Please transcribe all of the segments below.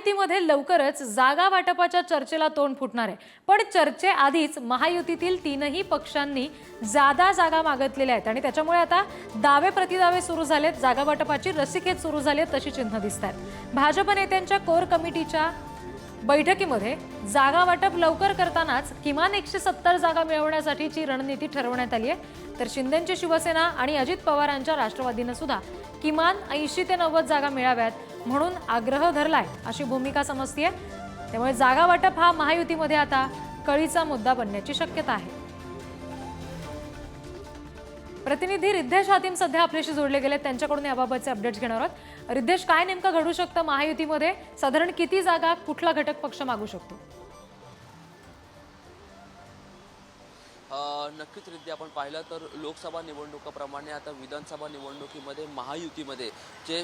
महायुतीमध्ये लवकरच जागा वाटपाच्या चर्चेला तोंड फुटणार आहे. पण चर्चेआधीच महायुतीतील तीनही पक्षांनी जादा जागा मागितलेल्या आहेत. आणि त्याच्यामुळे आता दावे प्रतिदावे सुरू झालेत जागा वाटपाची रसिकेत सुरू झाली आहेत तशी चिन्ह दिसत आहेत भाजप नेत्यांच्या कोर कमिटीच्या बैठकीमध्ये जागा वाटप लवकर करतानाच किमान एकशे सत्तर जागा मिळवण्यासाठीची रणनीती ठरवण्यात आली आहे. तर शिंदेची शिवसेना आणि अजित पवारांच्या राष्ट्रवादीनं सुद्धा किमान ऐंशी ते नव्वद जागा मिळाव्यात म्हणून आग्रह धरलाय अशी भूमिका समजतीये. त्यामुळे जागा वाटप हा महायुतीमध्ये आता कळीचा मुद्दा बनण्याची शक्यता आहे. प्रतिनिधी रिद्धेश हातीम सध्या आपल्याशी जोडले गेले त्यांच्याकडून याबाबतचे अपडेट्स घेणार आहोत. रिद्धेश काय नेमकं घडू शकतं महायुतीमध्ये? साधारण किती जागा कुठला घटक पक्ष मागू शकतो? अ, नक्कीच रिद्धी आपण पाहिलं तर लोकसभा निवडणुकाप्रमाणे आता विधानसभा निवडणुकीमध्ये महायुतीमध्ये जे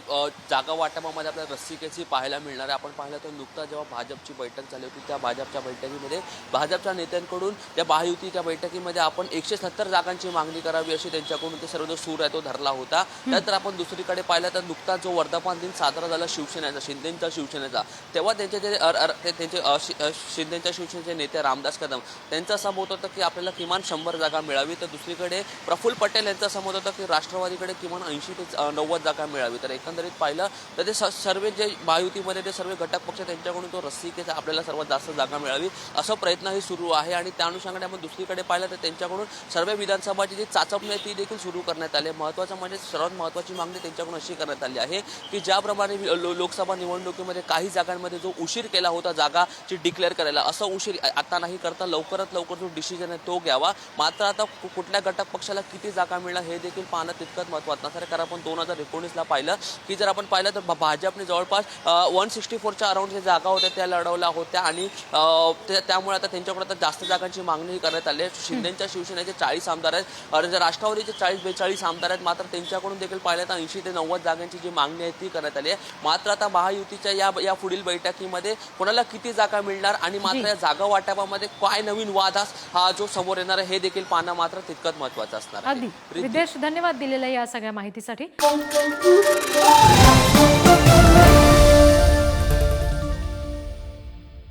जागा वाटपामध्ये आपल्याला रस्सिकेची पाहायला मिळणार आहे. आपण पाहिलं तर नुकताच जेव्हा भाजपची बैठक झाली होती त्या भाजपच्या बैठकीमध्ये भाजपच्या नेत्यांकडून त्या महायुतीच्या बैठकीमध्ये आपण एकशे सत्तर जागांची मागणी करावी अशी त्यांच्याकडून ते सर्व जो सूर आहे तो धरला होता. त्यानंतर आपण दुसरीकडे पाहिलं तर नुकताच जो वर्धापन दिन साजरा झाला शिवसेनेचा शिंदेचा शिवसेनेचा तेव्हा त्यांचे जे त्यांचे शिंदेच्या शिवसेनेचे नेते रामदास कदम त्यांचं असं मत होतं की आपल्याला किमान शंभर जागा मिळावी. तर दुसरीकडे प्रफुल्ल पटेल यांचं समज होता होतं की राष्ट्रवादीकडे किमान ऐंशी ते नव्वद जागा मिळावी. तर एकंदरीत पाहिलं तर ते स- सर्व जे महायुतीमध्ये ते सर्व घटक पक्ष त्यांच्याकडून तो रस्सीकेचा आपल्याला सर्वात जास्त जागा मिळावी असं प्रयत्नही सुरू आहे. आणि त्या अनुषंगाने आपण दुसरीकडे पाहिलं तर त्यांच्याकडून सर्व विधानसभाची जी चाचपणी आहे ती देखील सुरू करण्यात आली आहे. महत्त्वाचं म्हणजे सर्वात महत्त्वाची मागणी त्यांच्याकडून अशी करण्यात आली आहे की ज्याप्रमाणे लो- लोकसभा निवडणुकीमध्ये काही जागांमध्ये जो उशीर केला होता जागाची डिक्लेअर करायला असं उशीर आता नाही करता लवकरात लवकर जो डिसिजन आहे तो घ्यावा. मात्र आता कुठल्या घटक पक्षाला किती जागा मिळणार हे देखील पाहणं तितकंच महत्त्वाचं. असणार कारण आपण दोन हजार एकोणीसला पाहिलं. की जर आपण पाहिलं तर भाजपने जवळपास वन सिक्स्टी फोरच्या अराउंड ज्या जागा होत्या त्या लढवल्या होत्या आणि त्यामुळे आता त्यांच्याकडे आता जास्त जागांची मागणी करण्यात आली आहे. शिंदेच्या शिवसेनेचे चाळीस आमदार आहेत. आणि राष्ट्रवादीचे चाळीस बेचाळीस आमदार आहेत मात्र त्यांच्याकडून देखील पाहिलं तर ऐंशी ते नव्वद जागांची जी मागणी आहे ती करण्यात आली आहे. मात्र आता महायुतीच्या या या पुढील बैठकीमध्ये कोणाला किती जागा मिळणार आणि मात्र या जागा वाटपामध्ये काय नवीन वाद हा- हा जो समोर येणार आहे हे देखील पाहणं मात्र तितकंच महत्वाचं असणार आहे. रिद्धेश धन्यवाद दिलेल्या या सगळ्या माहितीसाठी.